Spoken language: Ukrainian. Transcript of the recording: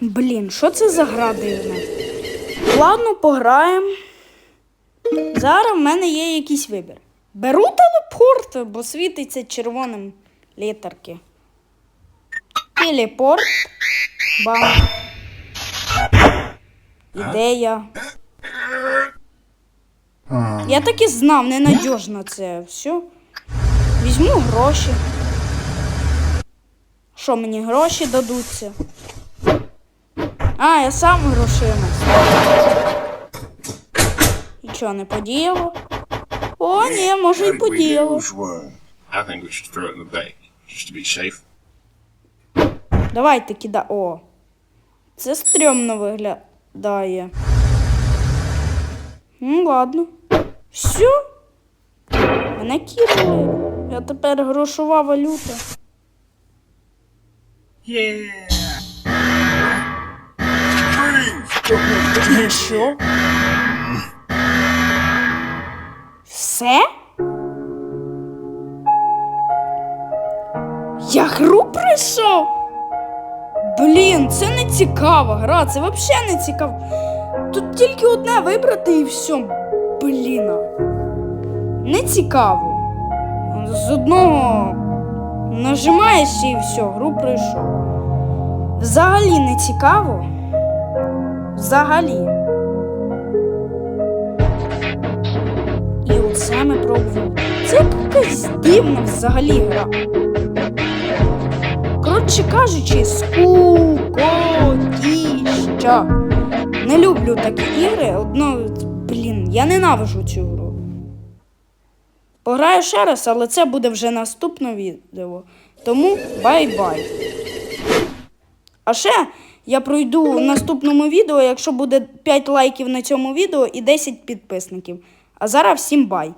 Блін, що це за гра дивна? Ладно, пограємо. Зараз в мене є якийсь вибір. Беру телепорт, бо світиться червоним літерки. Телепорт. Бам. Ідея. Я так і знав, ненадіжно це все. Візьму гроші. Що мені гроші дадуться? А, я сам грошима. І що, не подіяло? О, ні, може і подіяло. safe. Давайте кида. О. Це стрьомно виглядає. Ну, ладно. Все. Мене кинули. Я тепер грошова валюта. Freeze! Що? Все? Я гру пройшов? Блін, це не цікава гра, це взагалі не цікаво. Тут тільки одне вибрати і все. Блін. Не цікаво. З одного нажимаєш і все, гру пройшов. Взагалі не цікаво. Взагалі. І оце ми пробували. Це якась дивна взагалі гра. Коротше кажучи, скукотіща. Не люблю такі ігри. Одно, блін, я ненавижу цю гру. Пограю ще раз, але це буде вже наступне відео. Тому бай-бай. А ще я пройду в наступному відео, якщо буде 5 лайків на цьому відео і 10 підписників. А зараз всім бай!